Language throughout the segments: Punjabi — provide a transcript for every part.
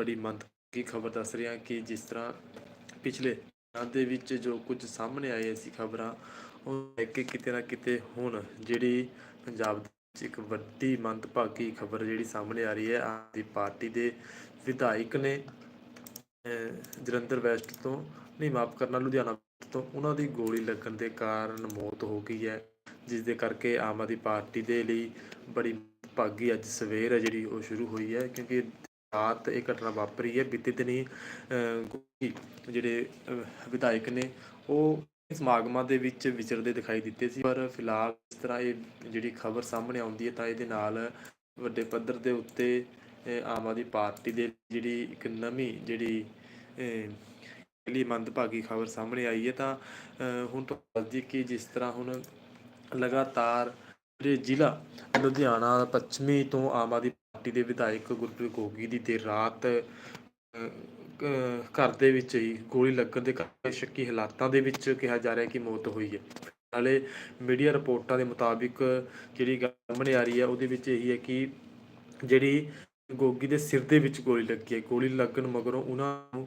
ਬੜੀ ਮੰਦਭਾਗੀ ਖਬਰ ਦੱਸ ਰਿਹਾ ਕਿ ਜਿਸ ਤਰ੍ਹਾਂ ਪਿਛਲੇ ਦਿਨਾਂ ਦੇ ਵਿੱਚ ਜੋ ਕੁਝ ਸਾਹਮਣੇ ਆਏ ਸੀ ਖਬਰਾਂ, ਉਹ ਲੈ ਕੇ ਕਿਤੇ ਨਾ ਕਿਤੇ ਹੁਣ ਜਿਹੜੀ ਪੰਜਾਬ ਇੱਕ ਵੱਡੀ ਮੰਦਭਾਗੀ ਖਬਰ ਜਿਹੜੀ ਸਾਹਮਣੇ ਆ ਰਹੀ ਹੈ, ਆਮ ਆਦਮੀ ਪਾਰਟੀ ਦੇ ਵਿਧਾਇਕ ਨੇ ਜਲੰਧਰ ਵੈਸਟ ਤੋਂ, ਨਹੀਂ, ਮਾਫ ਕਰਨਾ, ਲੁਧਿਆਣਾ ਤੋਂ, ਉਹਨਾਂ ਦੀ ਗੋਲੀ ਲੱਗਣ ਦੇ ਕਾਰਨ ਮੌਤ ਹੋ ਗਈ ਹੈ, ਜਿਸ ਦੇ ਕਰਕੇ ਆਮ ਆਦਮੀ ਪਾਰਟੀ ਦੇ ਲਈ ਬੜੀ ਭਾਗੀ ਅੱਜ ਸਵੇਰ ਹੈ ਜਿਹੜੀ ਉਹ ਸ਼ੁਰੂ ਹੋਈ ਹੈ, ਕਿਉਂਕਿ ਰਾਤ ਇਹ ਘਟਨਾ ਵਾਪਰੀ ਹੈ। ਬੀਤੇ ਦਿਨੀ ਜਿਹੜੇ ਵਿਧਾਇਕ ਨੇ ਉਹ ਸਮਾਗਮਾਂ ਦੇ ਵਿੱਚ ਵਿਚਰਦੇ ਦਿਖਾਈ ਦਿੱਤੇ ਸੀ। ਪਰ ਫਿਲਹਾਲ ਇਸ ਤਰ੍ਹਾਂ ਇਹ ਜਿਹੜੀ ਖਬਰ ਸਾਹਮਣੇ ਆਉਂਦੀ ਹੈ ਤਾਂ ਇਹਦੇ ਨਾਲ ਵੱਡੇ ਪੱਧਰ ਦੇ ਉੱਤੇ ਆਮ ਆਦਮੀ ਪਾਰਟੀ ਦੇ ਜਿਹੜੀ ਇੱਕ ਨਵੀਂ ਜਿਹੜੀ ਅਹ, ਲਈ ਮੰਦਭਾਗੀ ਖਬਰ ਸਾਹਮਣੇ ਆਈ ਹੈ ਤਾਂ ਹੁਣ ਤੋਂ ਦੱਸਦੀ ਕਿ ਜਿਸ ਤਰ੍ਹਾਂ ਹੁਣ ਲਗਾਤਾਰ ਜ਼ਿਲ੍ਹਾ ਲੁਧਿਆਣਾ ਪੱਛਮੀ ਤੋਂ ਆਮ ਆਦਮੀ ਪਾਰਟੀ ਦੇ ਵਿਧਾਇਕ ਗੁਰਪ੍ਰੀਤ ਗੋਗੀ ਦੀ ਦੇਰ ਰਾਤ ਘਰ ਦੇ ਵਿੱਚ ਹੀ ਗੋਲੀ ਲੱਗਣ ਦੇ ਕਾਰਨ ਸ਼ੱਕੀ ਹਾਲਾਤਾਂ ਦੇ ਵਿੱਚ ਕਿਹਾ ਜਾ ਰਿਹਾ ਕਿ ਮੌਤ ਹੋਈ ਹੈ। ਨਾਲੇ ਮੀਡੀਆ ਰਿਪੋਰਟਾਂ ਦੇ ਮੁਤਾਬਿਕ ਜਿਹੜੀ ਗੱਲ ਸਾਹਮਣੇ ਆ ਰਹੀ ਹੈ, ਉਹਦੇ ਵਿੱਚ ਇਹੀ ਹੈ ਕਿ ਜਿਹੜੀ ਗੋਗੀ ਦੇ ਸਿਰ ਦੇ ਵਿੱਚ ਗੋਲੀ ਲੱਗੀ ਹੈ। ਗੋਲੀ ਲੱਗਣ ਮਗਰੋਂ ਉਹਨਾਂ ਨੂੰ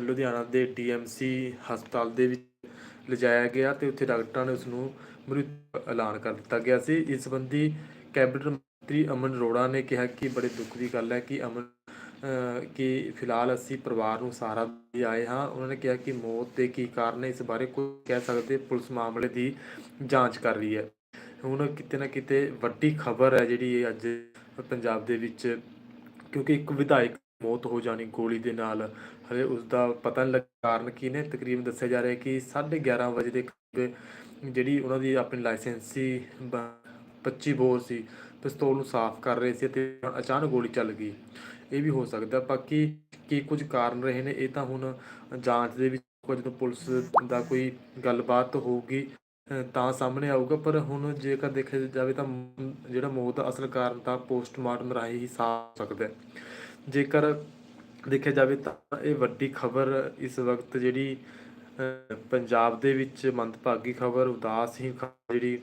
ਲੁਧਿਆਣਾ ਦੇ ਡੀਐਮਸੀ ਹਸਪਤਾਲ ਦੇ ਵਿੱਚ ਲਿਜਾਇਆ ਗਿਆ ਤੇ ਉੱਥੇ ਡਾਕਟਰਾਂ ਨੇ ਉਸ ਨੂੰ ਮ੍ਰਿਤ ਐਲਾਨ ਕਰ ਦਿੱਤਾ ਗਿਆ ਸੀ। ਇਸ ਸੰਬੰਧੀ ਕੈਬਨਿਟ ਮੰਤਰੀ ਅਮਨ ਅਰੋੜਾ ਨੇ ਕਿਹਾ ਕਿ ਬੜੇ ਦੁੱਖ ਦੀ ਗੱਲ ਹੈ ਕਿ ਅਮਨ ਕਿ ਫਿਲਹਾਲ ਅਸੀਂ ਪਰਿਵਾਰ ਨੂੰ ਸਹਾਰਾ ਦੇ ਆਏ ਹਾਂ। ਉਹਨਾਂ ਨੇ ਕਿਹਾ ਕਿ ਮੌਤ ਦੇ ਕੀ ਕਾਰਨ ਹੈ, ਇਸ ਬਾਰੇ ਕੋਈ ਕਹਿ ਸਕਦੇ। ਪੁਲਿਸ ਮਾਮਲੇ ਦੀ ਜਾਂਚ ਕਰ ਰਹੀ ਹੈ। ਹੁਣ ਕਿਤੇ ਨਾ ਕਿਤੇ ਵੱਡੀ ਖਬਰ ਹੈ ਜਿਹੜੀ ਇਹ ਅੱਜ ਪੰਜਾਬ ਦੇ ਵਿੱਚ, ਕਿਉਂਕਿ ਇੱਕ ਵਿਧਾਇਕ ਮੌਤ ਹੋ ਜਾਣੀ ਗੋਲੀ ਦੇ ਨਾਲ। ਹਲੇ ਉਸ ਦਾ ਪਤਾ ਨਹੀਂ ਲੱਗ ਕਾਰਨ ਕੀ ਨੇ। ਤਕਰੀਬਨ ਦੱਸਿਆ ਜਾ ਰਿਹਾ ਕਿ 11:30 ਵਜੇ ਦੇ ਕਰੀਬ ਜਿਹੜੀ ਉਹਨਾਂ ਦੀ ਆਪਣੀ ਲਾਇਸੈਂਸੀ 25 ਬੋਰ ਸੀ, ਪਿਸਤੌਲ ਨੂੰ ਸਾਫ਼ ਕਰ ਰਹੇ ਸੀ ਤੇ ਅਚਾਨਕ ਗੋਲੀ ਚੱਲ ਗਈ। ਇਹ ਵੀ ਹੋ ਸਕਦਾ, ਬਾਕੀ ਕੀ ਕੁਝ ਕਾਰਨ ਰਹੇ ਨੇ, ਇਹ ਤਾਂ ਹੁਣ ਜਾਂਚ ਦੇ ਵਿੱਚ ਜਦੋਂ ਪੁਲਿਸ ਦਾ ਕੋਈ ਗੱਲਬਾਤ ਹੋਊਗੀ ਤਾਂ ਸਾਹਮਣੇ ਆਊਗਾ, ਪਰ ਹੁਣ ਜੇਕਰ ਦੇਖਿਆ ਜਾਵੇ ਤਾਂ ਜਿਹੜਾ ਮੌਤ ਦਾ ਅਸਲ ਕਾਰਨ ਤਾਂ ਪੋਸਟਮਾਰਟਮ ਰਾਹੀਂ ਹੀ ਸਾਫ਼ ਹੋ ਸਕਦਾ ਹੈ। ਜੇਕਰ ਦੇਖਿਆ ਜਾਵੇ ਤਾਂ ਇਹ ਵੱਡੀ ਖਬਰ ਇਸ ਵਕਤ ਜਿਹੜੀ ਪੰਜਾਬ ਦੇ ਵਿੱਚ ਮੰਦਭਾਗੀ ਖਬਰ ਉਦਾਸਹੀਨ ਖਬਰ ਜਿਹੜੀ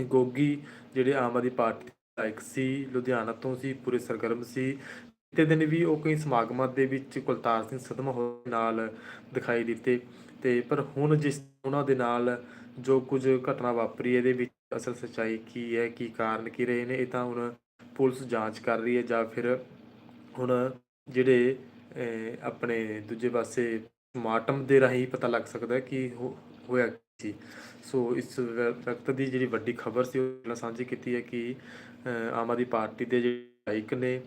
ਗੋਗੀ ਜਿਹੜੇ ਆਮ ਆਦਮੀ ਪਾਰਟੀ ਦੇ ਵਿਧਾਇਕ ਸੀ, ਲੁਧਿਆਣਾ ਤੋਂ ਸੀ, ਪੂਰੇ ਸਰਗਰਮ ਸੀ। ਤੇ ਦਿਨ ਵੀ ਉਹ ਕਈ ਸਮਾਗਮਾਂ ਦੇ ਵਿੱਚ ਕੁਲਤਾਰ ਸਿੰਘ ਸਦਮਾ ਹੋਰ ਨਾਲ ਦਿਖਾਈ ਦਿੱਤੇ। ਤੇ ਪਰ ਹੁਣ ਜਿਸ ਉਹਨਾਂ ਦੇ ਨਾਲ ਜੋ ਕੁਝ ਘਟਨਾ ਵਾਪਰੀ, ਇਹਦੇ ਵਿੱਚ ਅਸਲ ਸੱਚਾਈ ਕੀ ਹੈ, ਕੀ ਕਾਰਨ, ਕੀ ਰਹੇ ਨੇ, ਇਹ ਤਾਂ ਹੁਣ ਪੁਲਿਸ ਜਾਂਚ ਕਰ ਰਹੀ ਹੈ ਜਾਂ ਫਿਰ ਹੁਣ ਜਿਹੜੇ ਆਪਣੇ ਦੂਜੇ ਪਾਸੇ ਮਾਟਮ ਦੇ ਰਾਹੀਂ ਪਤਾ ਲੱਗ ਸਕਦਾ ਕਿ ਹੋਇਆ ਸੀ ਸੋ ਇਸ ਵਕਤ ਦੀ ਜਿਹੜੀ ਵੱਡੀ ਖਬਰ ਸੀ, ਉਹ ਨਾਲ ਸਾਂਝੀ ਕੀਤੀ ਹੈ ਕਿ ਆਮ ਆਦਮੀ ਪਾਰਟੀ ਦੇ ਜਿਹੜੇ ਵਿਧਾਇਕ ਨੇ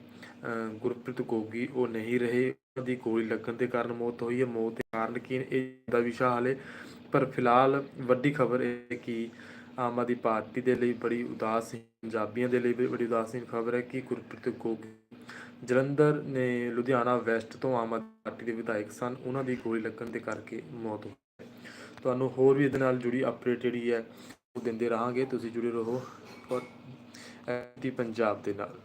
ਗੁਰਪ੍ਰੀਤ ਗੋਗੀ, ਉਹ ਨਹੀਂ ਰਹੇ। ਉਹਨਾਂ ਦੀ ਗੋਲੀ ਲੱਗਣ ਦੇ ਕਾਰਨ ਮੌਤ ਹੋਈ ਹੈ। ਮੌਤ ਦੇ ਕਾਰਨ ਕੀ ਨੇ, ਇਹ ਦਾ ਵਿਸ਼ਾ ਹਾਲੇ। ਪਰ ਫਿਲਹਾਲ ਵੱਡੀ ਖਬਰ ਇਹ ਹੈ ਕਿ ਆਮ ਆਦਮੀ ਪਾਰਟੀ ਦੇ ਲਈ ਬੜੀ ਉਦਾਸ ਪੰਜਾਬੀਆਂ ਦੇ ਲਈ ਵੀ ਬੜੀ ਉਦਾਸੀਨ ਖਬਰ ਹੈ ਕਿ ਗੁਰਪ੍ਰੀਤ ਗੋਗੀ, ਜਲੰਧਰ ਨੇ ਲੁਧਿਆਣਾ ਵੈਸਟ ਤੋਂ ਆਮ ਆਦਮੀ ਪਾਰਟੀ ਦੇ ਵਿਧਾਇਕ ਸਨ। ਉਹਨਾਂ ਦੀ ਗੋਲੀ ਲੱਗਣ ਦੇ ਕਰਕੇ ਮੌਤ ਹੋਈ ਤੁਹਾਨੂੰ ਹੋਰ ਵੀ ਇਹਦੇ ਨਾਲ ਜੁੜੀ ਅਪਡੇਟ ਜਿਹੜੀ ਹੈ ਉਹ ਦਿੰਦੇ ਰਹਾਂਗੇ। ਤੁਸੀਂ ਜੁੜੇ ਰਹੋ ਔਰ ਐਟੀ ਪੰਜਾਬ ਦੇ ਨਾਲ।